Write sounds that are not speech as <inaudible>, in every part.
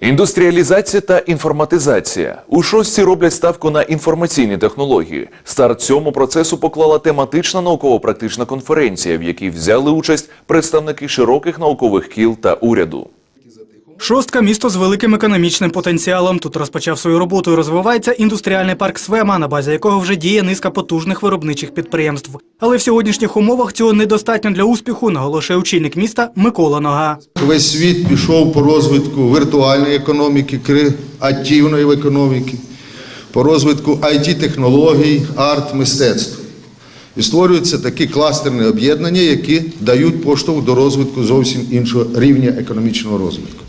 Індустріалізація та інформатизація у шостці роблять ставку на інформаційні технології. Старт цьому процесу поклала тематична науково-практична конференція, в якій взяли участь представники широких наукових кіл та уряду. Шостка місто з великим економічним потенціалом. Тут розпочав свою роботу і розвивається індустріальний парк Свема, на базі якого вже діє низка потужних виробничих підприємств. Але в сьогоднішніх умовах цього недостатньо для успіху, наголошує очільник міста Микола Нога. Весь світ пішов по розвитку віртуальної економіки, креативної економіки, по розвитку IT-технологій, арт-мистецтв. І створюються такі кластерні об'єднання, які дають поштовх до розвитку зовсім іншого рівня економічного розвитку.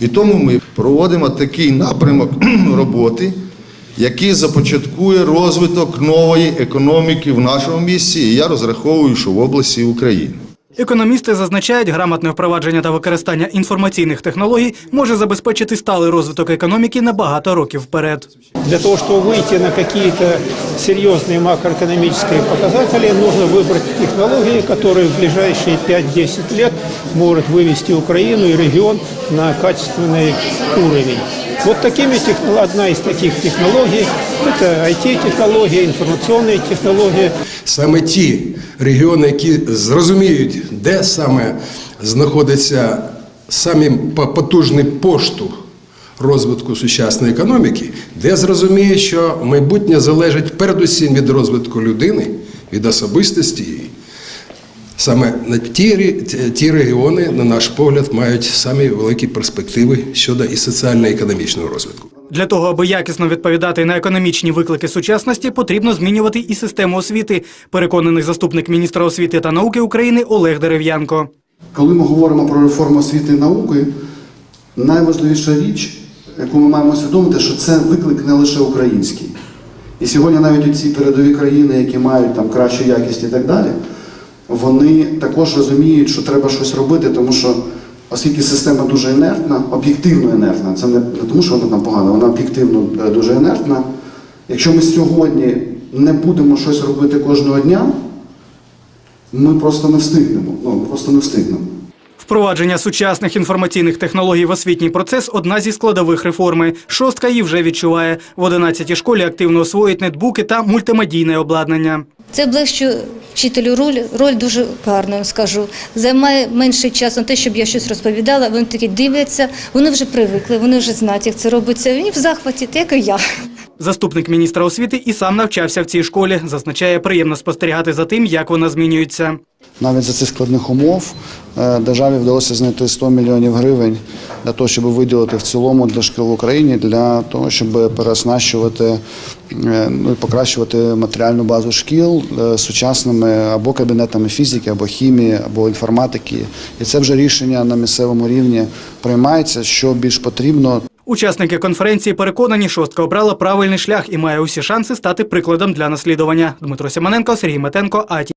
І тому ми проводимо такий напрямок <clears throat> роботи, який започаткує розвиток нової економіки в нашому місті, і я розраховую, що в області України. Економісти зазначають, грамотне впровадження та використання інформаційних технологій може забезпечити сталий розвиток економіки на багато років вперед. Для того, чтобы выйти на какие-то серьезные макроэкономические показатели, нужно выбрать технологии, которые в ближайшие 5-10 лет могут вывести Украину и регион на качественный уровень. Вот такими техно- одна из таких технологий – это IT-технология, информационные технологии. Саме ті регіони, які зрозуміють, де саме знаходиться самий по- потужний поштовх розвитку сучасної економіки, де зрозуміють, що майбутнє залежить передусім від розвитку людини, від особистості. її. Саме на ті, ті регіони, на наш погляд, мають самі великі перспективи щодо і соціально-економічного розвитку. Для того, аби якісно відповідати на економічні виклики сучасності, потрібно змінювати і систему освіти, переконаний заступник міністра освіти та науки України Олег Дерев'янко. Коли ми говоримо про реформу освіти і науки, найважливіша річ, яку ми маємо усвідомити, що це виклик не лише український. І сьогодні навіть у ці передові країни, які мають там кращу якість і так далі, вони також розуміють, що треба щось робити, тому що оскільки система дуже інертна, об'єктивно інертна, це не, тому, що вона там погана, вона об'єктивно е, дуже інертна. Якщо ми сьогодні не будемо щось робити кожного дня, ми просто не встигнемо. Ну, ми просто не встигнемо. Впровадження сучасних інформаційних технологій в освітній процес одна зі складових реформи. Шостка її вже відчуває. В 11-й школі активно освоїть нетбуки та мультимедійне обладнання. Це облегчує вчителю роль, роль дуже гарно, скажу. Займає менше часу на те, щоб я щось розповідала. Вони такі дивляться, вони вже привикли, вони вже знають, як це робиться. Вони в захваті, так як і я. Заступник міністра освіти і сам навчався в цій школі. Зазначає, приємно спостерігати за тим, як вона змінюється. Навіть за цих складних умов е, державі вдалося знайти 100 мільйонів гривень для того, щоб виділити в цілому для шкіл в Україні, для того, щоб переоснащувати е, ну, і покращувати матеріальну базу шкіл е, сучасними або кабінетами фізики, або хімії, або інформатики. І це вже рішення на місцевому рівні приймається, що більш потрібно Учасники конференції переконані, шостка обрала правильний шлях і має усі шанси стати прикладом для наслідування. Дмитро Сіманенко, Сергій Метенко, АТ.